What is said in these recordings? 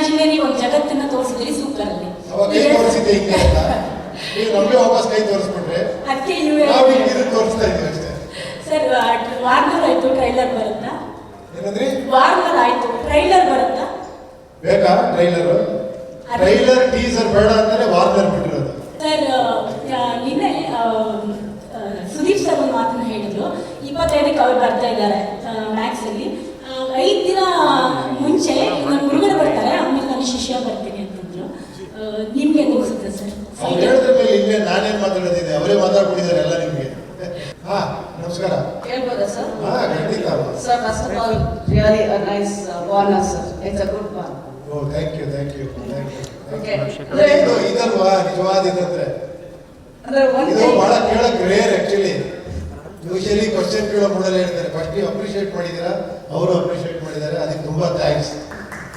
Imaginary ಒಂದು ಜಗತ್ತನ್ನ ತೋರಿಸಿದ್ರಿ super ಅಲ್ಲಿ ಅದಕ್ಕೆ ಸರ್ ವಾರ್ನರ್ ಆಯ್ತು ಟ್ರೈಲರ್ ಬರುತ್ತಾ? ವಾರ್ನರ್ ಆಯ್ತು ಟ್ರೈಲರ್ ಬರುತ್ತಾ? ಬೇಕಾ ಟ್ರೈಲರ್? ಟ್ರೈಲರ್ ಟೀಸರ್ ಬೇಡ ಅಂತಾನೆ ವಾರ್ನರ್ ಬಿಟ್ಟಿರೋದು. ಸರ್ ನಿನ್ನೆ ಸುದೀಪ್ ಸರ್ ಒಂದು ಮಾತನ್ನ ಹೇಳಿದ್ರು. ಇಪ್ಪತ್ತೈದಕ್ಕೆ ಅವ್ರು ಬರ್ತಾ ಇದ್ದಾರೆ ಮ್ಯಾಕ್ಸ್ ಅಲ್ಲಿ. ಐದ್ ದಿನ ಮುಂಚೆ ನನ್ನ ಹುಡುಗರು ಬರ್ತಾರೆ ಆಮೇಲೆ ನಾನು ಶಿಷ್ಯ ಬರ್ತೀನಿ ಅಂತಂದ್ರು. ನಿಮ್ಗೆ ಅನಿಸುತ್ತೆ ಸರ್? ಹೇಳಿದ್ರ ಮೇಲೆ ಇಲ್ಲೇ ನಾನೇನ್ ಮಾತಾಡೋದಿದೆ ಅವರೇ ಮಾತಾಡ್ಬಿಟ್ಟಿದ್ದಾರೆ ಎಲ್ಲ ನಿಮ್ಗೆ. ಹಾ ನಮಸ್ಕಾರ. ಹೇಳ್ಬೋದಾ ಸರ್? ಹಾ ಖಂಡಿತ. a nice uh, warner, sir. It's a good oh thank you thank you thank you Okay. ಇದಲ್ವಾ? ನಿಜವಾದ ಇದಂದ್ರೆ. ಇದು ಬಹಳ ಕೇಳಕ್ ರೇರ್ ಆಕ್ಚುಲಿ ಯೂಶಲಿ ಕ್ವಶನ್ ಕೇಳೋ ಮೂಡಲ್ಲಿ ಹೇಳ್ತಾರೆ. ಫಸ್ಟ್ ನೀವು ಅಪ್ರಿಷಿಯೇಟ್ ಮಾಡಿದ್ದೀರಾ? ಅವರು ಅಪ್ರಿಷಿಯೇಟ್ ಮಾಡಿದ್ದಾರೆ. ಅದಕ್ಕೆ ತುಂಬಾ ಥ್ಯಾಂಕ್ಸ್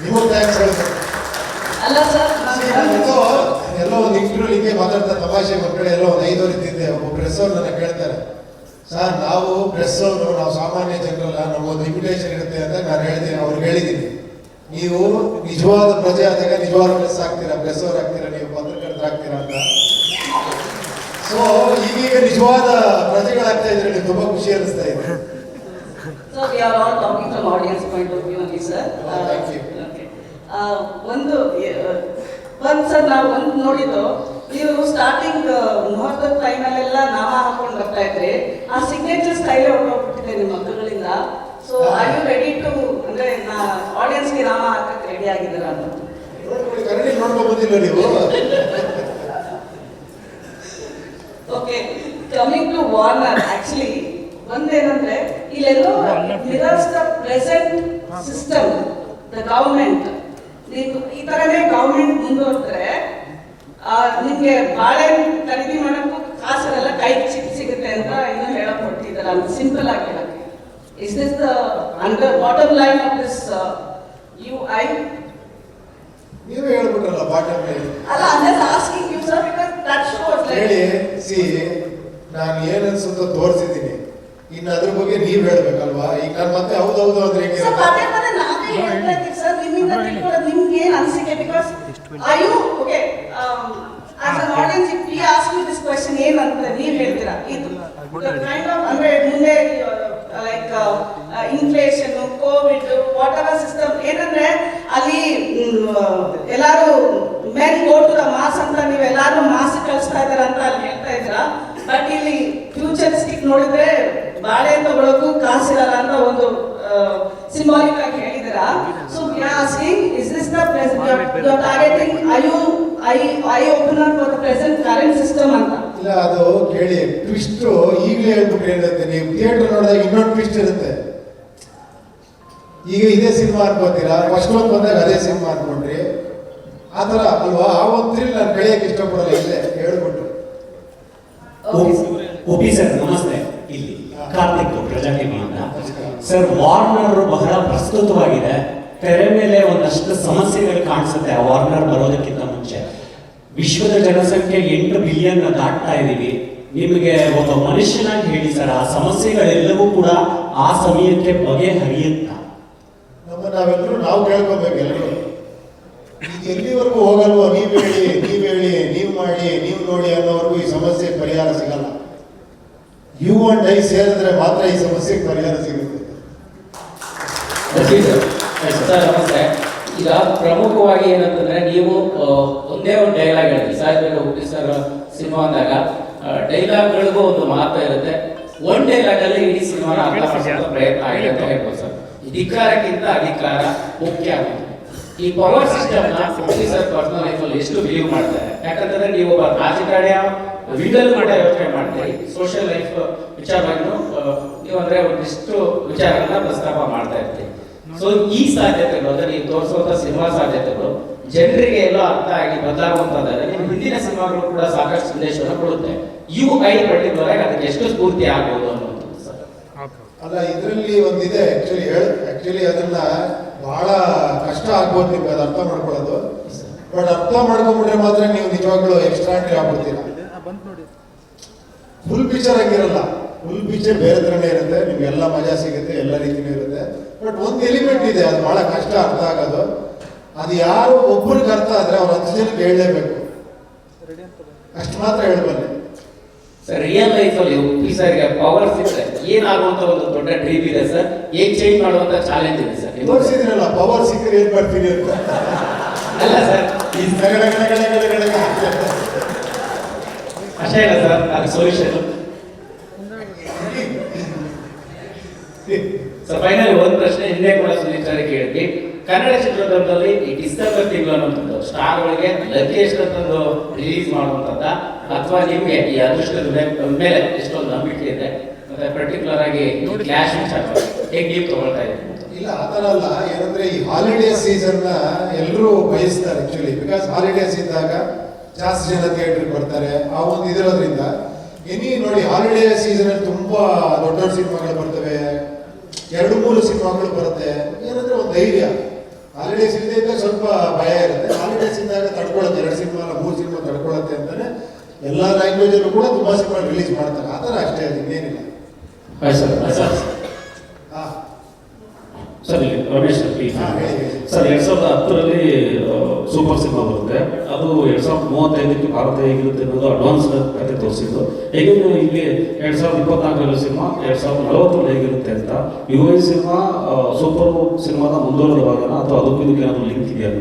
ನಿಮಗೂ ಥ್ಯಾಂಕ್ಸ್ ಹೇಳ್ಬೇಕು ಅಲ್ಲ ಸರ್ ಎಲ್ಲೋ ಎಲ್ಲೋ ಒಂದು ಇಂಟರ್ವ್ಯೂ ಹಿಂಗೆ ಮಾತಾಡ್ತಾ ತಮಾಷೆ ಮಕ್ಕಳು ಎಲ್ಲೋ ಒಂದು ಐದು ಇದ್ದಿದ್ದೆ ಒಬ್ಬ ಪ್ರೆಸ್ ಅವ್ರು ನನ್ನ ಕೇಳ್ತಾರೆ. ಸರ್ ನಾವು ಪ್ರೆಸ್ ಅವರು ನಾವು ಸಾಮಾನ್ಯ ಜನರಲ್ಲ ನಮಗೊಂದು ಇನ್ವಿಟೇಷನ್ ಇರುತ್ತೆ ಅಂತ ನಾನು ಹೇಳ್ತೀನಿ ಅವ್ರಿಗೆ ಹೇಳಿದ್ದೀನಿ. ನೀವು ನಿಜವಾದ ಪ್ರಜೆ ಆದಾಗ ನಿಜವಾದ ಪ್ರೆಸ್ ಆಗ್ತೀರಾ? ಪ್ರೆಸ್ ಅವ್ರು ಆಗ್ತೀರಾ? ನೀವು ಪತ್ರಕರ್ತರಾಗ್ತೀರಾ ಅಂತ. ಸೊ ಈಗೀಗ ನಿಜವಾದ ಪ್ರಜೆಗಳಾಗ್ತಾ ಇದ್ರೆ ತುಂಬ ತುಂಬಾ ಖುಷಿ ಅನಿಸ್ತಾ ಇದೆ. So we are all talking from audience point of view ಅಲ್ಲಿ sir Oh, thank you. Okay. Uh, ಒಂದು uh, ಸರ್ ನಾವು ಒಂದು ನೋಡಿದ್ದು ನೀವು ಸ್ಟಾರ್ಟಿಂಗ್ ಮುಹೂರ್ತದ ಟೈಮಲ್ಲೆಲ್ಲ ನಾಮ ಹಾಕೊಂಡು ಬರ್ತಾ ಇದ್ರಿ. ಆ ಸಿಗ್ನೇಚರ್ ಸ್ಟೈಲೇ ಹೊರಟೋಗ್ಬಿಟ್ಟಿದೆ ನಿಮ್ಮ ಮಕ್ಕಳಿಂದ. So I you ready to ಅಂದ್ರೆ ಆಡಿಯನ್ಸ್ಗೆ ನಾಮ ಹಾಕಕ್ಕೆ ರೆಡಿ ಆಗಿದ್ದೀರಾ ಅಂತ? Okay coming to Warner actually ಒಂದೇನಂದ್ರೆ ಇಲ್ಲೆಲ್ಲೋ mirrors the present system the government ನೀವು ಈ ತರನೇ ಗೌರ್ಮೆಂಟ್ ಮುಂದುವರೆದ್ರೆ ನಿಮಗೆ ಬಾಳೆಹಣ್ಣು ಖರೀದಿ ಮಾಡೋಕ್ಕೂ ಕಾಸರೆಲ್ಲ ಕೈ ಸಿಗುತ್ತೆ ಅಂತ ಇನ್ನೂ ಹೇಳಕ್ ಹೊರಟಿದ್ದಾರೆ ಅಂತ ಸಿಂಪಲ್ ಆಗಿ ಹೇಳಕ್ಕೆ. Is this the under bottom line of this you I ನೀವೇ ಹೇಳ್ಬಿಟ್ರಲ್ಲ ಬಾಟಮ್ ಅಲ್ಲ ಅಂದ್ರೆ asking you sir because that shows ಹೇಳಿ ಸಿ ನಾನು ಏನು ಅನ್ಸುತ್ತೋ ತೋರಿಸಿದ್ದೀನಿ. ಇನ್ನು ಅದ್ರ ಬಗ್ಗೆ ನೀವ್ ಹೇಳ್ಬೇಕಲ್ವಾ? ಈಗ ನಾನು ಮತ್ತೆ ಹೌದೌದು ಅಂದ್ರೆ ಹೇಗೆ ಸರ್ ಪದೇ ಪದೇ ನಾವೇ ಹೇಳ್ತಾ ಇದ್ದೀವಿ ಸರ್ ನಿಮ್ಮಿಂದ ತಿಳ್ಕೊಳ್ಳೋದು ನಿಮ್ಗೆ ಏನು ಅನಿಸಿಕೆ? Because I you okay as an audience if we ask you this question ಏನಂತ ನೀವು ಹೇಳ್ತೀರಾ? ಇದು ಕೈಂಡ್ ಆಫ್ ಅಂದ್ರೆ ಮುಂದೆ like inflation Covid whatever system ಏನಂದ್ರೆ ಅಲ್ಲಿ ಎಲ್ಲರೂ ಎಲ್ಲಾರು men go to the mass ಅಂತ ನೀವು ಎಲ್ಲಾರು ಮಾಸ್ ಕಳಿಸ್ತಾ ಇದಾರೆ ಅಂತ ಅಲ್ಲಿ ಹೇಳ್ತಾ ಇದ್ರ ಬಟ್ ಇಲ್ಲಿ ಫ್ಯೂಚರಿಸ್ಟಿಕ್ ನೋಡಿದ್ರೆ ಬಾಳೆ ತಗೊಳಕ್ಕೂ ಕಾಸಿರಲ್ಲ ಅಂತ ಒಂದು ಸಿಂಬಾಲಿಕ್ ಆಗಿ ಹೇಳಿದಿರಾ so we are asking is this the you are targeting I you I I opener for the present current system ಅಂತ? ಇಲ್ಲ ಅದು ಕೇಳಿ. ಟ್ವಿಸ್ಟ್ ಈಗಲೇ ಹೇಳ್ಬಿಟ್ಟು ಹೇಳುತ್ತೆ ನೀವು. ಥಿಯೇಟರ್ ನೋಡಿದಾಗ ಇನ್ನೊಂದು ಟ್ವಿಸ್ಟ್ ಇರುತ್ತೆ. ಈಗ ಇದೇ ಸಿನಿಮಾ ಅನ್ಕೋತೀರಾ ಫಸ್ಟ್ ಒಂದು ಬಂದಾಗ ಅದೇ ಸಿನಿಮಾ ಅನ್ಕೊಂಡ್ರಿ ಆ ಥರ ಅಲ್ವಾ? ಆ ಒಂದು ಥ್ರಿಲ್ ನಾನು ಕಳಿಯಕ್ಕೆ ಇಷ್ಟಪಡಲ್ಲ ಇಲ್ಲೇ ಹೇಳ್ಬಿಟ್ಟು. ಓಪಿ ಸರ್ ನಮಸ್ತೆ. ಇಲ್ಲಿ ಕಾರ್ತಿಕ್ ಪ್ರಜಾಟಿವಿ ಅಂತ ಸರ್ ವಾರ್ನರ್ ಬಹಳ ಪ್ರಸ್ತುತವಾಗಿದೆ. ತೆರೆ ಮೇಲೆ ಒಂದಷ್ಟು ಸಮಸ್ಯೆಗಳು ಕಾಣಿಸುತ್ತೆ. ಆ ವಾರ್ನರ್ ಬರೋದಕ್ಕಿಂತ ಮುಂಚೆ. ವಿಶ್ವದ ಜನಸಂಖ್ಯೆ ಎಂಟು ಬಿಲಿಯನ್ ದಾಟ್ತಾ ಇದ್ದೀವಿ ನಿಮಗೆ ಒಬ್ಬ ಮನುಷ್ಯನಾಗಿ ಹೇಳಿ, ಸರ್, ಆ ಸಮಸ್ಯೆಗಳೆಲ್ಲವೂ ಕೂಡ ಆ ಸಮಯಕ್ಕೆ ಬಗೆಹರಿಯುತ್ತಾ? ನಮ್ಮ ನಾವೆಲ್ಲರೂ ನಾವು ಕೇಳ್ಕೊಬೇಕು ಎಲ್ಲರೂ. ಎಲ್ಲಿವರೆಗೂ ಹೋಗಲ್ವೋ? ನೀವು ಹೇಳಿ ನೀವು ಹೇಳಿ, ನೀವು ಮಾಡಿ, ನೀವು ನೋಡಿ ಅನ್ನೋವರೆಗೂ ಈ ಸಮಸ್ಯೆ ಪರಿಹಾರ ಸಿಗಲ್ಲ. ಯು ಅಂಡ್ ಐ ಸೇರಿದ್ರೆ ಮಾತ್ರ ಈ ಸಮಸ್ಯೆಗೆ ಪರಿಹಾರ ಸಿಗುತ್ತೆ. ಸರ್ ಈಗ ಪ್ರಮುಖವಾಗಿ ಏನಂತಂದ್ರೆ ನೀವು ಒಂದೇ ಒಂದು ಡೈಲಾಗ್ ಹೇಳಿ ಸಾಹಿತ್ಯ ಹುಟ್ಟಿ ಸರ್ ಸಿನಿಮಾ ಅಂದಾಗ ಡೈಲಾಗ್ಗಳಿಗೂ ಒಂದು ಮಹತ್ವ ಇರುತ್ತೆ. ಒನ್ ಡೈಲಾಗ್ ಅಲ್ಲಿ ಇಡೀ ಸಿನಿಮಾನ ಅರ್ಥ ಮಾಡಿಸೋ ಪ್ರಯತ್ನ ಆಗಿದೆ ಅಂತ ಹೇಳ್ಬೋದು ಸರ್. ಅಧಿಕಾರಕ್ಕಿಂತ ಅಧಿಕಾರ ಮುಖ್ಯ ಆಗುತ್ತೆ. ಈ ಪವರ್ ಸಿಸ್ಟಮ್ನ ಹುಟ್ಟಿ ಸರ್ ಪರ್ಸನಲ್ ಲೈಫ್ ಅಲ್ಲಿ ಎಷ್ಟು ಬಿಲೀವ್ ಮಾಡ್ತಾರೆ? ಯಾಕಂತಂದ್ರೆ ನೀವು ಒಬ್ಬ ರಾಜಕಾರಣಿಯ? ವಿಡಲ್ ಕೂಡ ಯೋಚನೆ ಮಾಡ್ತೀರಿ ಸೋಷಿಯಲ್ ಲೈಫ್ ವಿಚಾರವನ್ನು ನೀವು ಅಂದ್ರೆ ಒಂದಿಷ್ಟು ವಿಚಾರಗಳನ್ನ ಪ್ರಸ್ತಾಪ ಮಾಡ್ತಾ ಇರ್ತೀವಿ. ಸೊ ಈ ಸಾಧ್ಯತೆಗಳು ಅಂದ್ರೆ ನೀವು ತೋರಿಸುವಂತ ಸಿನಿಮಾ ಸಾಧ್ಯತೆಗಳು ಜನರಿಗೆ ಎಲ್ಲ ಅರ್ಥ ಆಗಿ ಬದಲಾಗುವಂತಂದ್ರೆ ನಿಮ್ಮ ಹಿಂದಿನ ಸಿನಿಮಾಗಳು ಕೂಡ ಸಾಕಷ್ಟು ಸಂದೇಶವನ್ನು ಕೊಡುತ್ತೆ. ಯು ಐ ಪರ್ಟಿಕ್ಯುಲರ್ ಆಗಿ ಅದಕ್ಕೆ ಎಷ್ಟು ಸ್ಫೂರ್ತಿ ಆಗ್ಬೋದು ಅನ್ನೋದು. ಅಲ್ಲ ಇದರಲ್ಲಿ ಒಂದಿದೆ ಆಕ್ಚುಲಿ ಹೇಳ. ಆಕ್ಚುಲಿ ಅದನ್ನ ಬಹಳ ಕಷ್ಟ ಆಗ್ಬೋದು ನಿಮ್ಗೆ ಅದು ಅರ್ಥ ಮಾಡ್ಕೊಳ್ಳೋದು. ಬಟ್ ಅರ್ಥ ಮಾಡ್ಕೊಂಡ್ಬಿಟ್ರೆ ಮಾತ್ರ ನೀವು ನಿಜವಾಗ್ಲೂ ಎಕ್ಸ್ಟ್ರಾಂಡ್ರಿ ಆಗ್ಬಿಡ್ತೀರ? ಫುಲ್ ಪಿಕ್ಚರ್ ಆಗಿರಲ್ಲ ಫುಲ್ ಪಿಕ್ಚರ್ ಬೇರೆ ಥರನೇ ಇರುತ್ತೆ. ನಿಮ್ಗೆಲ್ಲ ಮಜಾ ಸಿಗುತ್ತೆ ಎಲ್ಲ ರೀತಿನೂ ಇರುತ್ತೆ. ಬಟ್ ಒಂದು ಎಲಿಮೆಂಟ್ ಇದೆ ಅದು ಬಹಳ ಕಷ್ಟ ಅರ್ಥ ಆಗೋದು. ಅದು ಯಾರು ಒಬ್ಬರಿಗೆ ಅರ್ಥ ಆದ್ರೆ ಅವ್ರ ಹತ್ತು ಜನಕ್ಕೆ ಹೇಳಲೇಬೇಕು. ಅಷ್ಟು ಮಾತ್ರ ಹೇಳಬಲ್ಲೆ ಸರ್ ರಿಯಲ್ ಲೈಫ್ ಅಲ್ಲಿ ಉಪ್ಪಿ ಸರ್ಗೆ ಪವರ್ ಸಿಕ್ಕರೆ ಏನಾಗುವಂತ ಒಂದು ದೊಡ್ಡ ಡ್ರೀಮ್ ಇದೆ ಸರ್ ಏನ್ ಚೇಂಜ್ ಮಾಡುವಂತ ಚಾಲೆಂಜ್ ಇದೆ ಸರ್ ತೋರಿಸಿದ್ರಲ್ಲ ಪವರ್ ಸಿಕ್ಕರೆ ಏನ್ ಮಾಡ್ತೀನಿ ಅಂತ. ಅಲ್ಲ ಸರ್ ಈ ಗಡ ಗಡ ಗಡ ಗಡ ಗಡ ಗಡ ಆಗ್ತದೆ. ಅಷ್ಟೇ ಇಲ್ಲ ಸರ್ ಅದು ಸೊಲ್ಯೂಷನ್ ಸೊ ಫೈನಲಿ ಒಂದು ಪ್ರಶ್ನೆ ಹಿಂದೆ ಕೂಡ ಸರ್ ಕೇಳಿದ್ವಿ. ಕನ್ನಡ ಚಿತ್ರರಂಗದಲ್ಲಿ ಈ ಡಿಸೆಂಬರ್ ತಿಂಗಳು ಸ್ಟಾರ್ ಒಳಗೆ ಲಗ್ಗೇಜ್ ಅಂತಂದು ರಿಲೀಸ್ ಮಾಡುವಂಥದ್ದ ಅಥವಾ ನಿಮ್ಗೆ ಈ ಅದೃಷ್ಟದ ಮೇಲೆ ಎಷ್ಟೊಂದು ನಂಬಿಕೆ ಇದೆ ಮತ್ತೆ ಪರ್ಟಿಕ್ಯುಲರ್ ಆಗಿ ಕ್ಲಾಶ್ ಹೇಗೆ ನೀವು ತಗೊಳ್ತಾ ಇದ್ದೀವಿ ಇಲ್ಲ ಥರ ಅಲ್ಲ. ಏನಂದ್ರೆ ಈ ಹಾಲಿಡೇ ಸೀಸನ್ನ ಎಲ್ಲರೂ ಬಯಸ್ತಾರೆ ಆ್ಯಕ್ಚುಲಿ ಬಿಕಾಸ್ ಹಾಲಿಡೇಸ್ ಇದ್ದಾಗ ಜಾಸ್ತಿ ಜನ ಥಿಯೇಟರ್ ಬರ್ತಾರೆ. ಆ ಒಂದು ಇದಿರೋದ್ರಿಂದ ಎನಿ ನೋಡಿ ಹಾಲಿಡೇ ಸೀಸನ್ ಅಲ್ಲಿ ತುಂಬಾ ದೊಡ್ಡ ದೊಡ್ಡ ಸಿನಿಮಾಗಳು ಬರ್ತವೆ. ಎರಡು ಮೂರು ಸಿನಿಮಾಗಳು ಬರುತ್ತೆ. ಏನಂದ್ರೆ ಒಂದು ಧೈರ್ಯ. ಹಾಲಿಡೇಸ್ ಇಲ್ಲದೆ ಇದ್ದಾಗ ಸ್ವಲ್ಪ ಭಯ ಇರುತ್ತೆ. ಹಾಲಿಡೇಸ್ ಇದ್ದಾಗ ತಡ್ಕೊಳ್ಳುತ್ತೆ ಎರಡು ಸಿನಿಮಾ ಅಲ್ಲ ಮೂರು ಸಿನಿಮಾ ತಡ್ಕೊಳತ್ತೆ ಅಂತಾನೆ ಎಲ್ಲಾ ಲ್ಯಾಂಗ್ವೇಜ್ ಅಲ್ಲೂ ಕೂಡ ತುಂಬಾ ಸಿನಿಮಾ ರಿಲೀಸ್ ಮಾಡ್ತಾರೆ. ಆ ಥರ ಅಷ್ಟೇ ಅದು ಇನ್ನೇನಿಲ್ಲ. ಸರ್ ರಮೇಶ್ ಸರ್ ಪ್ಲೀಸ್ ಹಾ, ಹೇಳಿ. ಸರ್ ಎರಡ್ ಸಾವಿರದ ಹತ್ತರಲ್ಲಿ ಸೂಪರ್ ಸಿನಿಮಾ ಬರುತ್ತೆ. ಅದು ಎರಡ್ ಸಾವಿರದ ಮೂವತ್ತೈದಕ್ಕೆ ಭಾರತ ಹೇಗಿರುತ್ತೆ ಅನ್ನೋದು ಅಡ್ವಾನ್ಸ್ ಕತೆ ತೋರಿಸಿದ್ದು. ಹೇಗೆ ಇಲ್ಲಿ ಎರಡ್ ಸಾವಿರದ ಇಪ್ಪತ್ನಾಲ್ಕರಲ್ಲಿ ಸಿನಿಮಾ ಎರಡ್ ಸಾವಿರದ ನಲವತ್ತರಲ್ಲಿ ಹೇಗಿರುತ್ತೆ ಅಂತ. ಯು ಐ ಸಿನಿಮಾ ಸೂಪರ್ ಸಿನಿಮಾದ ಮುಂದುವರೆದ ಭಾಗನ ಅಥವಾ ಅದಕ್ಕೂ ಇದಕ್ಕೆ ಏನಾದರೂ ಲಿಂಕ್ ಇದೆಯಾ?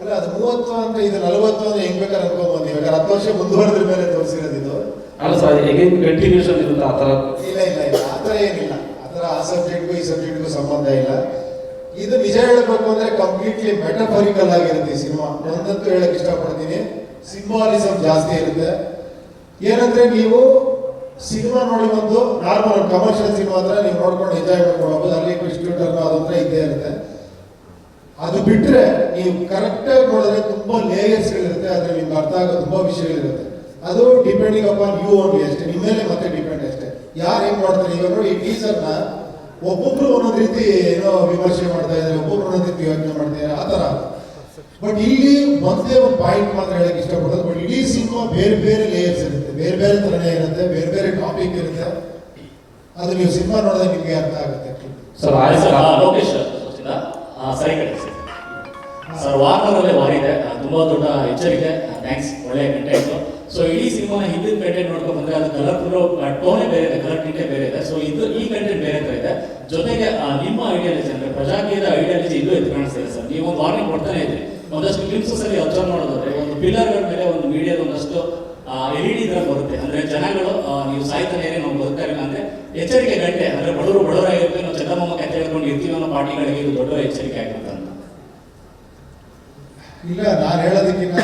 ಅಲ್ಲ ಅದು ಮೂವತ್ತು ಅಂತ ಇದು ನಲವತ್ತು ಅಂದ್ರೆ ಹೆಂಗ್ ಬೇಕಾದ್ರೆ ಅನ್ಕೊಂಡ್ ಇವಾಗ ಹತ್ತು ವರ್ಷ ಮುಂದುವರೆದ್ರ ಮೇಲೆ ತೋರಿಸಿರೋದು ಇದು. ಅಲ್ಲ ಸರ್ ಹೇಗೆ ಕಂಟಿನ್ಯೂಷನ್ ಇರುತ್ತೆ ಆ ಥರ? ಇಲ್ಲ ಇಲ್ಲ ಇಲ್ಲ. ಆ ಥರ ಏನಿಲ್ಲ. ಆ ಥರ ಆ ಸಬ್ಜೆಕ್ಟ್ಗೂ ಈ ಸಬ್ಜೆಕ್ಟ್ಗೂ ಸಂಬಂಧ ಇಲ್ಲ. ಇದು ನಿಜ ಹೇಳಬೇಕು ಅಂದ್ರೆ ಕಂಪ್ಲೀಟ್ಲಿ ಮೆಟಫರಿಕಲ್ ಆಗಿರುತ್ತೆ ಈ ಸಿನಿಮಾ. ಒಂದಂತೂ ಹೇಳಕ್ ಇಷ್ಟಪಡ್ತೀನಿ. ಸಿಂಬಾಲಿಸಮ್ ಜಾಸ್ತಿ ಇರುತ್ತೆ. ಏನಂದ್ರೆ ನೀವು ಸಿನಿಮಾ ನೋಡಿ ಬಂದು ನಾರ್ಮಲ್ ಕಮರ್ಷಿಯಲ್ ಸಿನಿಮಾ ಅಂದ್ರೆ ನೀವು ನೋಡ್ಕೊಂಡು ಎಂಜಾಯ್ ಮಾಡ್ಕೊಂಡು ಹೋಗ್ಬೋದು ಅಲ್ಲಿ ಡಿಸ್ಟ್ರಿಬ್ಯೂಟರ್ ಅದೊಂಥರ ಇದ್ದೇ ಇರುತ್ತೆ. ಅದು ಬಿಟ್ರೆ ನೀವು ಕರೆಕ್ಟಾಗಿ ನೋಡಿದ್ರೆ ತುಂಬಾ ಲೇಯರ್ಸ್ ಇರುತ್ತೆ, ಅದ್ರಲ್ಲಿ ನಿಮ್ಗೆ ಅರ್ಥ ಆಗೋ ತುಂಬಾ ವಿಷಯಗಳಿರುತ್ತೆ. ಅದು ಡಿಪೆಂಡಿಂಗ್ ಅಪಾನ್ ಯು ಓನ್ಲಿ ಅಷ್ಟೇ. ನಿಮ್ಮ ಮೇಲೆ ಮತ್ತೆ ಡಿಪೆಂಡ್ ಅಷ್ಟೇ. ಯಾರು ಹೆಂಗ್ ಮಾಡ್ತಾರೆ ಇವಾಗ ಈ ಟೀಸರ್ನ ಒಬ್ಬೊಬ್ರು ಒಂದೊಂದು ರೀತಿ ಏನೋ ವಿಮರ್ಶೆ ಮಾಡ್ತಾ ಇದ್ದಾರೆ ಒಬ್ಬೊಬ್ರು ಒಂದೊಂದು ರೀತಿ ಯೋಚನೆ ಮಾಡ್ತಾ ಇದ್ದಾರೆ ಆ ಥರ ಬಟ್ ಇಲ್ಲಿ ಒಂದೇ ಒಂದು ಪಾಯಿಂಟ್ ಮಾತ್ರ ಹೇಳಕ್ ಇಷ್ಟಪಡೋದು ಬಟ್ ಇಡೀ ಸಿನಿಮಾ ಬೇರೆ ಬೇರೆ ಲೇಯರ್ಸ್ ಇರುತ್ತೆ. ಬೇರೆ ಬೇರೆ ತರನೇ ಇರುತ್ತೆ ಬೇರೆ ಬೇರೆ ಟಾಪಿಕ್ ಇರುತ್ತೆ. ಅದು ನೀವು ಸಿನಿಮಾ ನೋಡಿದ್ರೆ ನಿಮಗೆ ಅರ್ಥ ಆಗುತ್ತೆ ಸರ್ ಲೋಕೇಶ್ ಸರಿ ಸರ್ ವಾರ್ನರಲ್ಲೇ ವಾರಿದೆ. ತುಂಬಾ ದೊಡ್ಡ ಎಚ್ಚರಿಕೆ. ಥ್ಯಾಂಕ್ಸ್ ಒಳ್ಳೆಯ ಕಂಟೆಂಟ್ ಸೊ ಇಡೀ ಸಿನಿಮಾನ ಹಿಂದಿನ ಕಂಟೆಂಟ್ ನೋಡ್ಕೊಂಡು ಬಂದ್ರೆ ಅದು ಕಲರ್ಫುಲ್ ಟೋನೇ ಬೇರೆ ಇದೆ ಕಲರ್ ಟಿಂಟೇ ಬೇರೆ ಇದೆ. ಸೊ ಇದು ಈ ಕಂಟೆಂಟ್ ಬೇರೆ ತರ ಇದೆ. ಜೊತೆಗೆ ನಿಮ್ಮ ಐಡಿಯಾಲಜಿ ಅಂದ್ರೆ ಪ್ರಜಾಕೀಯದ ಐಡಿಯಾಲಜಿ ಇದು ಎದ್ದು ಕಾಣಿಸ್ತಿದೆ ಸರ್. ನೀವು ಒಂದು ವಾರ್ನಿಂಗ್ ಕೊಡ್ತಾನೆ ಇದ್ರಿ ಒಂದಷ್ಟು ಕ್ಲಿಪ್ಸಸ್ ಅಲ್ಲಿ ಅಬ್ಸರ್ವ್ ಮಾಡೋದಾದ್ರೆ, ಒಂದು ಪಿಲ್ಲರ್ಗಳ ಮೇಲೆ ಒಂದು ಮೀಡಿಯಾದ ಒಂದಷ್ಟು ಎಲ್ ಇ ಡಿ ಬರುತ್ತೆ. ಅಂದ್ರೆ ಜನಗಳು ನೀವು ಸಾಯ್ತಾನೆ ನಾವು ಬದುಕ್ತಾ ಇಲ್ಲ ಅಂದ್ರೆ ಎಚ್ಚರಿಕೆ ಗಂಟೆ, ಅಂದ್ರೆ ಬಡವರು ಬಡವರಾಗಿರ್ತೀವಿ ನಾವು ಚಂದಮಾಮ ಕತೆ ಹೇಳ್ಕೊಂಡು ಇರ್ತೀವಿ ಅನ್ನೋ ಪಾರ್ಟಿಗಳಿಗೆ ಇದು ದೊಡ್ಡ ಎಚ್ಚರಿಕೆ ಆಗಿರುತ್ತೆ ಇಲ್ಲ, ನಾನು ಹೇಳೋದಕ್ಕಿಂತ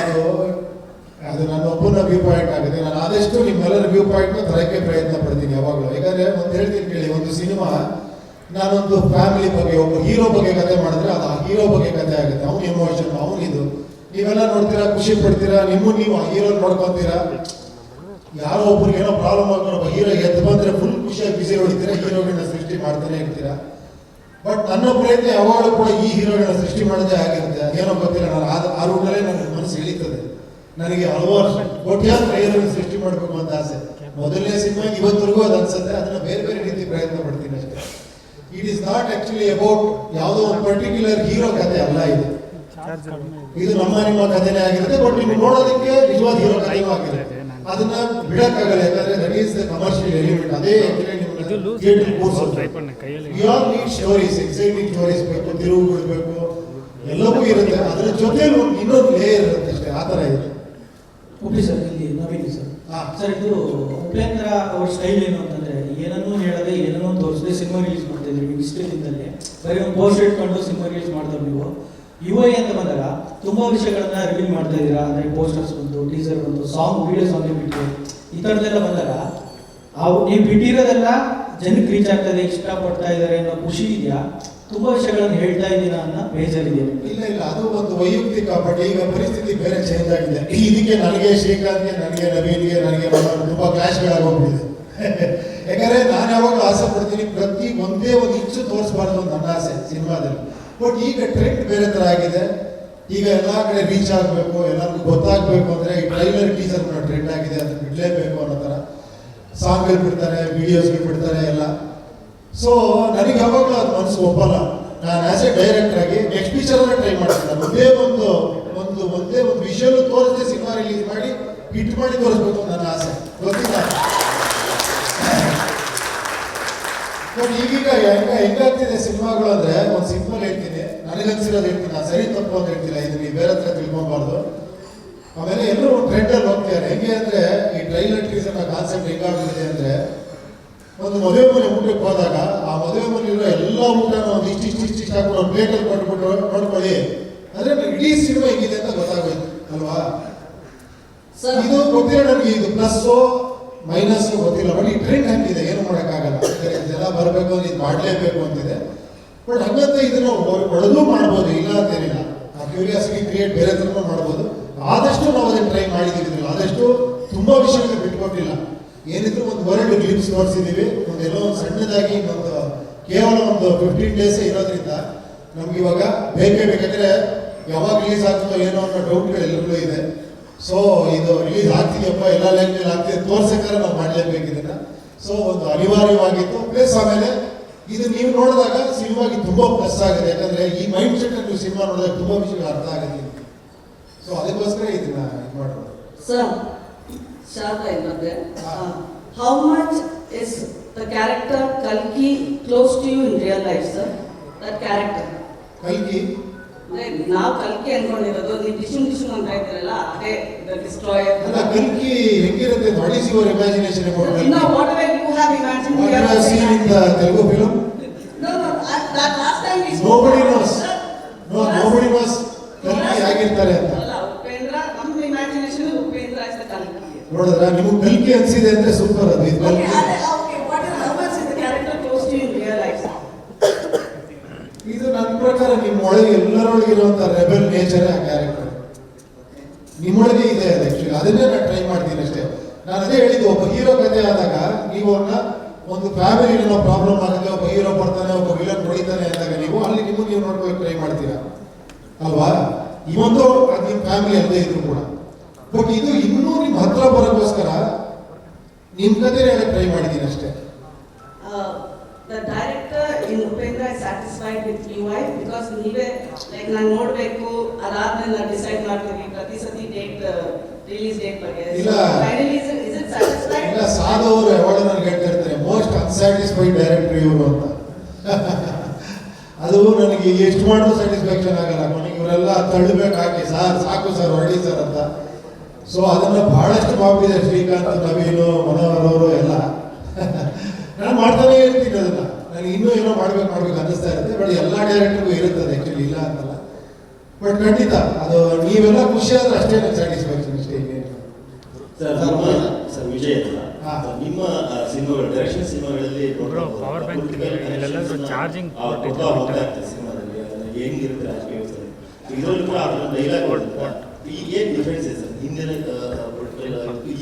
ಅದು ನನ್ನ ಒಬ್ಬನ ವ್ಯೂ ಪಾಯಿಂಟ್ ಆಗಿದೆ. ನಾನು ಆದಷ್ಟು ನಿಮ್ಮೆಲ್ಲರ ವ್ಯೂ ಪಾಯಿಂಟ್ನ ತರಕ್ಕೆ ಪ್ರಯತ್ನ ಪಡ್ತೀನಿ ಯಾವಾಗಲೂ. ಯಾಕಂದ್ರೆ ಒಂದು ಹೇಳ್ತೀನಿ ಕೇಳಿ, ಒಂದು ಸಿನಿಮಾ, ನಾನೊಂದು ಫ್ಯಾಮಿಲಿ ಬಗ್ಗೆ, ಒಬ್ಬ ಹೀರೋ ಬಗ್ಗೆ ಕತೆ ಮಾಡಿದ್ರೆ ಅದು ಆ ಹೀರೋ ಬಗ್ಗೆ ಕತೆ ಆಗುತ್ತೆ. ಅವ್ನ ಎಮೋಷನ್ ಇದು. ನೀವೆಲ್ಲ ನೋಡ್ತೀರಾ, ಖುಷಿ ಪಡ್ತೀರಾ, ನಿಮ್ಮ ನೀವು ಆ ಹೀರೋ ನೋಡ್ಕೊತೀರಾ? ಯಾರೋ ಒಬ್ರಿಗೆ ಏನೋ ಪ್ರಾಬ್ಲಮ್ ಆಗ್ಕೊಂಡು ಒಬ್ಬ ಹೀರೋ ಎದ್ದು ಬಂದ್ರೆ ಫುಲ್ ಖುಷಿಯಾಗಿ ಬಿಸಿ ಹೊಡಿತೀರ ಹೀರೋಗಳನ್ನ ಸೃಷ್ಟಿ ಮಾಡ್ತಾನೆ ಇರ್ತೀರಾ? ಬಟ್ ನನ್ನ ಪ್ರಯತ್ನ ಯಾವಾಗಲೂ ಕೂಡ ಈ ಹೀರೋಗಳನ್ನ ಸೃಷ್ಟಿ ಮಾಡದೇ ಆಗಿರುತ್ತೆ. ಏನೋ ಗೊತ್ತಿಲ್ಲ, ನಾನು ಆ- ರೂಟಲ್ಲೇ ನನ್ನ ಮನಸ್ಸು ಎಳೀತದೆ ನನಗೆ ಹಲವಾರು ಕೋಟ್ಯಾಂತರ ಸೃಷ್ಟಿ ಮಾಡಬೇಕು ಅಂತ ಆಸೆ. ಮೊದಲನೇ ಸಿನಿಮಾ ಇವತ್ತರೆಗೂ ಅದು ಅನ್ಸುತ್ತೆ ಅದನ್ನ ಬೇರೆ ಬೇರೆ ರೀತಿ ಪ್ರಯತ್ನ ಪಡ್ತೀನಿ ಅಷ್ಟೇ. It is not actually about ಯಾವುದೋ ಒಂದು ಪರ್ಟಿಕ್ಯುಲರ್ ಹೀರೋ ಕತೆ ಅಲ್ಲ ಇದು. ಇದು ನಮ್ಮ ನಿಮ್ಮ ಕಥೆನೇ ಆಗಿರುತ್ತೆ ಬಟ್ ನೀವು ನೋಡೋದಕ್ಕೆ ನಿಜವಾದ ಹೀರೋ ಟೈಮ್ ಆಗಿದೆ ಅದನ್ನ ಬಿಡಕ್ಕಾಗಲ್ಲ ಯಾಕಂದ್ರೆ that is the commercial element ಅದೇ theatre we all need stories exciting stories ಬೇಕು ತಿರುವುಗಳು ಬೇಕು ಎಲ್ಲವೂ ಇರುತ್ತೆ. ಅದ್ರ ಜೊತೆ ಇನ್ನೊಂದು ಲೇಯರ್ ಇರುತ್ತೆ ಅಷ್ಟೇ ಆ ಥರ ಇದೆ. ಉಪ್ಪಿ ಸರ್ ಇಲ್ಲಿ ನವೀನ್ ಸರ್. ಸರ್ ಇದು ಉಪೇಂದ್ರ ಅವ್ರ ಸ್ಟೈಲ್ ಏನು ಅಂತಂದ್ರೆ ಏನನ್ನೂ ಹೇಳದೆ ಏನನ್ನೂ ತೋರಿಸದೆ ಸಿನಿಮಾ ರಿಲೀಸ್ ಮಾಡ್ತಾ ಇದ್ರಿ ನೀವು ಇಷ್ಟೇ ದಿನದಲ್ಲಿ ಬರೀ ಒಂದು ಪೋಸ್ಟ್ ಇಟ್ಕೊಂಡು ಸಿನಿಮಾ ರಿಲೀಸ್ ಮಾಡ್ತಾರೆ ನೀವು. ಯು ಐ ಅಂತ ಬಂದಾಗ ತುಂಬ ವಿಷಯಗಳನ್ನ ರಿವೀಲ್ ಮಾಡ್ತಾ ಇದ್ದೀರಾ? ಅಂದ್ರೆ ಪೋಸ್ಟರ್ಸ್ ಬಂತು ಟೀಸರ್ ಬಂತು ಸಾಂಗ್ ವಿಡಿಯೋ ಸಾಂಗ್ ಬಿಟ್ಟು ಈ ಥರದ್ದೆಲ್ಲ ಬಂದಾಗ ಅವು ನೀವು ಬಿಟ್ಟಿರೋದೆಲ್ಲ ಜನಕ್ಕೆ ರೀಚ್ ಆಗ್ತದೆ ಇಷ್ಟಪಡ್ತಾ ಇದ್ದಾರೆ ಅನ್ನೋ ಖುಷಿ ಇದೆಯಾ? ತುಂಬಾ ವಿಷಯಗಳನ್ನು ಹೇಳ್ತಾ ಇದ್ದೀರಾ ಅನ್ನೋ ಬೇಜಾರಿದೆ ಇಲ್ಲ ಇಲ್ಲ, ಅದು ಒಂದು ವೈಯಕ್ತಿಕ, ಬಟ್ ಈಗ ಪರಿಸ್ಥಿತಿ ಬೇರೆ ಚೇಂಜ್ ಆಗಿದೆ. ಇದಕ್ಕೆ ನನಗೆ ಶ್ರೀಕಾಂತ್ಗೆ, ನನಗೆ ನವೀನ್ಗೆ, ನನಗೆ ತುಂಬಾ ಕ್ಲಾಶ್ಗಳಾಗೋಗ್ಬಿಟ್ಟಿದೆ ಯಾಕಂದ್ರೆ ನಾನು ಯಾವಾಗ ಆಸೆ ಪಡ್ತೀನಿ, ಪ್ರತಿ ಒಂದೇ ಒಂದು ಇಂಚು ತೋರಿಸಬಾರ್ದು ಅಂತ ನನ್ನ ಆಸೆ ಸಿನಿಮಾದಲ್ಲಿ. ಬಟ್ ಈಗ ಟ್ರೆಂಡ್ ಬೇರೆ ತರ ಆಗಿದೆ. ಈಗ ಎಲ್ಲಾ ಕಡೆ ರೀಚ್ ಆಗಬೇಕು, ಎಲ್ಲರಿಗೂ ಗೊತ್ತಾಗಬೇಕು ಅಂದ್ರೆ ಈ ಟ್ರೈಲರ್ ಟೀಸರ್ ಟ್ರೆಂಡ್ ಆಗಿದೆ ಅದನ್ನ ಬಿಡಲೇಬೇಕು ಅನ್ನೋ ತರ. ಸಾಂಗ್ಗಳು ಬಿಡ್ತಾರೆ ವಿಡಿಯೋಸ್ಗಳು ಬಿಡ್ತಾರೆ, ಎಲ್ಲ. ಸೊ ನನಗೆ ಯಾವಾಗಲೂ ಮನಸ್ಸು ಒಪ್ಪಲ್ಲ. ನಾನು ಆಸ್ ಎ ಡೈರೆಕ್ಟರ್ ಆಗಿ ನೆಕ್ಸ್ಟ್ ಪಿಕ್ಚರ್ ಅನ್ನ ಟ್ರೈ ಮಾಡ್ತೀನಿ. ನಾನು ಒಂದೇ ಒಂದು ಒಂದು, ಒಂದೇ ಒಂದು ವಿಷಯಲ್ಲೂ ತೋರಿಸದೆ ಸಿನಿಮಾ ರಿಲೀಸ್ ಮಾಡಿ ಹಿಟ್ ಮಾಡಿ ತೋರಿಸ್ಬೇಕು ಅಂತ ನನ್ನ ಆಸೆ. ಗೊತ್ತಿಲ್ಲ? ಈಗೀಗ ಹೆಂಗ ಹೆಂಗಾಗ್ತಿದೆ ಸಿನಿಮಾಗಳು ಅಂದ್ರೆ ಒಂದು ಸಿಂಪಲ್ ಹೇಳ್ತೀನಿ. ನನಗನ್ಸಿರೋದು ಹೇಳ್ತೀನಿ. ನಾನು ಸರಿ ತಪ್ಪು ಅಂತ ಹೇಳ್ತಿಲ್ಲ. ಇದು ನೀವು ಬೇರೆ ಹತ್ರ ತಿಳ್ಕೊಬಾರ್ದು ಆಮೇಲೆ ಎಲ್ಲರೂ ಒಂದು ಟ್ರೆಂಡಲ್ಲಿ ಹೋಗ್ತಾರೆ ಹೆಂಗೆ ಅಂದ್ರೆ ಈ ಟ್ರೈಲರ್ ಟೀಸರ್ ಕಾನ್ಸೆಪ್ಟ್ ಹೆಂಗಾಗ್ಬಿಟ್ಟಿದೆ ಅಂದ್ರೆ ಒಂದು ಮದುವೆ ಮನೆ ಊಟಕ್ಕೆ ಹೋದಾಗ ಆ ಮದುವೆ ಮನೆ ಇರೋ ಎಲ್ಲ ಊಟನ ಒಂದು ಇಷ್ಟು ಇಷ್ಟು ಇಷ್ಟು ಇಷ್ಟು ಹಾಕೊಂಡು ಪ್ಲೇಟಲ್ಲಿ ಕೊಟ್ಬಿಟ್ಟು ನೋಡ್ಕೊಳ್ಳಿ. ಅಂದ್ರೆ ಇಡೀ ಸಿನಿಮಾ ಹೆಂಗಿದೆ ಅಂತ ಗೊತ್ತಾಗೋಯ್ತು ಅಲ್ವಾ? ಇದು ಗೊತ್ತಿಲ್ಲ ನನಗೆ ಇದು ಪ್ಲಸ್ ಮೈನಸ್ ಗೊತ್ತಿಲ್ಲ ಬಟ್ ಈ ಟ್ರೆಂಡ್ ಹಂಗಿದೆ ಏನು ಮಾಡೋಕ್ಕಾಗಲ್ಲ. ಜನ ಬರಬೇಕು ಅಂದ್ರೆ ಇದು ಮಾಡಲೇಬೇಕು ಅಂತಿದೆ. ಬಟ್ ಹಂಗಂತ ಇದನ್ನು ಒಳಗೂ ಮಾಡ್ಬೋದು ಇಲ್ಲ ಅಂತೇನಿಲ್ಲ ಆ ಕ್ಯೂರಿಯಾಸಿಟಿ ಕ್ರಿಯೇಟ್ ಬೇರೆ ಥರನೂ ಮಾಡ್ಬೋದು. ಆದಷ್ಟು ನಾವು ಅದನ್ನ ಟ್ರೈ ಮಾಡಿದ್ದೀವಿ ಆದಷ್ಟು ತುಂಬಾ ವಿಷಯಗಳು ಬಿಟ್ಕೊಟ್ಟಿಲ್ಲ. ಏನಿದ್ರು ಒಂದು ವರ್ಲ್ಡ್ ಗ್ಲಿಮ್ಸ್ ತೋರಿಸಿದ್ದೀವಿ ಒಂದು ಎಲ್ಲೋ ಒಂದು ಸಣ್ಣದಾಗಿ ಒಂದು ಕೇವಲ ಒಂದು ಫಿಫ್ಟೀನ್ ಡೇಸ್ ಇರೋದ್ರಿಂದ ನಮ್ಗೆ ಇವಾಗ ಬೇಕೇ ಬೇಕಂದ್ರೆ ಯಾವಾಗ ರಿಲೀಸ್ ಆಗ್ತೋ ಏನೋ ಅನ್ನೋ ಡೌಟ್ಗಳು ಎಲ್ಲರಿಗೂ ಇದೆ. ಸೊ ಇದು ರಿಲೀಸ್ ಆಗ್ತಿದೆಯಪ್ಪ ಎಲ್ಲ ಲ್ಯಾಂಗ್ವೇಜ್ ಆಗ್ತಿದೆ ತೋರ್ಸಕ್ಕಾದ್ರೆ ನಾವು ಮಾಡಲೇಬೇಕು ಇದನ್ನ ಸೊ ಒಂದು ಅನಿವಾರ್ಯವಾಗಿತ್ತು. ಪ್ಲಸ್ ಆಮೇಲೆ ಇದು ನೀವು ನೋಡಿದಾಗ ಸಿನಿಮಾಗೆ ತುಂಬಾ ಪ್ಲಸ್ ಆಗಿದೆ. ಯಾಕಂದ್ರೆ ಈ ಮೈಂಡ್ ಸೆಟ್ ನೀವು ಸಿನಿಮಾ ನೋಡಿದಾಗ ತುಂಬಾ ವಿಷಯ ಅರ್ಥ ಆಗುತ್ತೆ. ಸೊ ಅದಕ್ಕೋಸ್ಕರ ಇದನ್ನ ಇದು ಮಾಡೋದು. Sir, Sharada ಇನ್ನೊಂದೆ how much is the character ಕಲ್ಕಿ close to you in real life sir the character ಕಲ್ಕಿ ನಾವು ಕಲ್ಕಿ ಅನ್ಕೊಂಡಿರೋದು ನೀವು ಡಿಶುಂ ಡಿಶುಂ ಅಂತ ಇದ್ರಲ್ಲ ಅದೇ ಡಿಸ್ಟ್ರಾಯ್ ಕಲ್ಕಿ ಹೆಂಗಿರುತ್ತೆ? Body ಸಿವರ್ imagination about that no what you you have seen in the Telugu film Okay, okay, what is, is the character close to you in real life? ಇದು ನನ್ನ ಪ್ರಕಾರ ನಿಮ್ಮೊಳಗೆ ಎಲ್ಲರೊಳಗೆ ಇರುವಂತ ರೆಬೆಲ್ ನೇಚರ್ ಆ ಕ್ಯಾರೆಕ್ಟರ್ ನಿಮ್ಮೊಳಗೆ ಇದೆ ಅದು ಆಕ್ಚುಲಿ ಅದನ್ನೇ ನಾನು ಟ್ರೈ ಮಾಡ್ತೀನಿ ಅಷ್ಟೇ. ನಾನು ಅದೇ ಹೇಳಿದ್ದು ಒಬ್ಬ ಹೀರೋ ಕಥೆ ಆದಾಗ ನೀವು ಅವನ್ನ ಒಂದು ಫ್ಯಾಮಿಲಿ ಏನೋ ಪ್ರಾಬ್ಲಮ್ ಆಗುತ್ತೆ ಒಬ್ಬ ಹೀರೋ ಬರ್ತಾನೆ ಒಬ್ಬ ವಿಲನ್ ಹೊಡಿತಾನೆ ಅಂದಾಗ ನೀವು ಅಲ್ಲಿ ನಿಮ್ಮ ನೀವು ನೋಡ್ಬೇಕು ಟ್ರೈ ಮಾಡ್ತೀರಾ? ಅಲ್ವಾ? ಇವೊಂದು ಅದು ನಿಮ್ಮ ಫ್ಯಾಮಿಲಿ ಅಲ್ಲದೆ ಇದ್ರು ಕೂಡ. ಬಟ್ ಇದು ಇನ್ನೂ ನಿಮ್ಮ ಹತ್ರ ಬರೋಕ್ಕೋಸ್ಕರ ನಿಮ್ಮ ಕತೆ ಹೇಳಕ್ ಟ್ರೈ ಮಾಡಿದ್ದೀನಿ ಅಷ್ಟೇ the the director in Upendra is satisfied with UI because ನೀವೇ ಲೈಕ್ ನಾನು ನೋಡಬೇಕು ಅದಾದ್ಮೇಲೆ ನಾನು ಡಿಸೈಡ್ ಮಾಡ್ತೀನಿ. ಪ್ರತಿ ಸತಿ ಡೇಟ್ ರಿಲೀಸ್ ಡೇಟ್ ಬಗ್ಗೆ. ಇಲ್ಲ. Finally is is it satisfied ಇಲ್ಲ ಸಾಧು ಅವರು ಯಾವಾಗ ನನಗೆ ಹೇಳ್ತಾ ಇರ್ತಾರೆ. ಮೋಸ್ಟ್ ಅನ್ಸ್ಯಾಟಿಸ್ಫೈಡ್ ಡೈರೆಕ್ಟರ್ ಇವರು ಅಂತ. ಅದು ನನಗೆ ಎಷ್ಟು ಮಾಡಿದ್ರು ಸ್ಯಾಟಿಸ್ಫ್ಯಾಕ್ಷನ್ ಆಗಲ್ಲ. ಕೊನೆಗೆ ಇವರೆಲ್ಲ ತಳ್ಳಬೇಕು ಹಾಕಿ ಸರ್ ಸಾಕು ಸರ್ ಹೊರಡಿ ಸರ್ ಅಂತ. ಸೊ ಅದನ್ನ ಬಹಳಷ್ಟು ಮಾಡಿದ್ದಾರೆ ಶ್ರೀಕಾಂತ್ ನವೀನು ಮನೋಹರ್ ಅವರು ಎಲ್ಲ. ನಾನು ಮಾಡ್ತಾನೆ ಇರ್ತೀನಿ ಅದನ್ನ. ನನಗೆ ಇನ್ನೂ ಏನೋ ಮಾಡ್ಬೇಕು ಮಾಡ್ಬೇಕು ಅನ್ನಿಸ್ತಾ ಇರುತ್ತೆ. ಬಟ್ ಎಲ್ಲ ಡೈರೆಕ್ಟರ್ಗೂ ಇರುತ್ತೆ ಅದು ಆ್ಯಕ್ಚುಲಿ ಇಲ್ಲ ಅಂತಲ್ಲ. ಬಟ್ ಖಂಡಿತ ಅದು ನೀವೆಲ್ಲ ಖುಷಿ ಆದ್ರೆ ಅಷ್ಟೇ ನನಗೆ ಸ್ಯಾಟಿಸ್ಫ್ಯಾಕ್ಷನ್ ಅಷ್ಟೇ ಇನ್ನೇನು. ಸರ್ ವಿಜಯ್ ನಿಮ್ಮ ಆ, ಸಿನಿಮಾಗಳು ಡೈರೆಕ್ಷನ್ ಸಿನಿಮಾಗಳಲ್ಲಿ ಇರ್ತಾರೆ ಸಿನಿಮಾದಲ್ಲಿ. ಹೆಂಗಿರುತ್ತೆ ರಾಜಕೀಯ ಕೂಡ ಡೈಲಾಗ್ ಈ ಏನ್ ಡಿಫ್ರೆನ್ಸ್ ಇದೆ ಸರ್ ಹಿಂದಿನ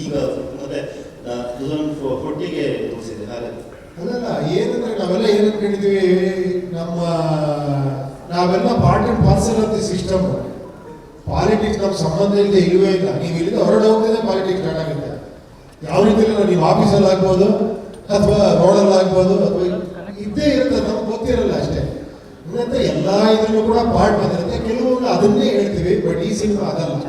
ಈಗ ಮತ್ತೆ ಟೂ ಫೋರ್ಟಿಗೆ ತೋರಿಸಿದೆ ಹಾಗಾಗಿ ಅಲ್ಲ ಏನಂದ್ರೆ ನಾವೆಲ್ಲ ಏನ್ ಅನ್ಕೊಂಡಿದೀವಿ ನಮ್ಮ, ನಾವೆಲ್ಲ part parcel of the system politics ನಮ್ಮ ಸಂಬಂಧ ಇಲ್ಲದೆ ಇಲ್ಲವೇ ಇಲ್ಲ. ನೀವು ಇಲ್ಲಿಂದ ಹೊರಡೆ ಹೋಗ್ತಿದ್ರೆ ಪಾಲಿಟಿಕ್ಸ್ ಸ್ಟಾರ್ಟ್ ಆಗುತ್ತೆ. ಯಾವ ರೀತಿ ನೀವು ಆಫೀಸಲ್ಲಿ ಆಗ್ಬೋದು, ಅಥವಾ ರೋಡಲ್ಲಿ ಆಗ್ಬೋದು, ಅಥವಾ ಇದ್ದೇ ಇರುತ್ತೆ, ನಮ್ಗೆ ಗೊತ್ತಿರಲ್ಲ ಅಷ್ಟೇ. ಇನ್ನಂತ ಎಲ್ಲ ಇದ್ರಲ್ಲೂ ಕೂಡ ಪಾರ್ಟ್ ಬಂದಿರುತ್ತೆ ಕೆಲವೊಂದು ಅದನ್ನೇ ಹೇಳ್ತೀವಿ ಬಟ್ ಈ ಸಿನಿಮಾ ಅದಲ್ಲ.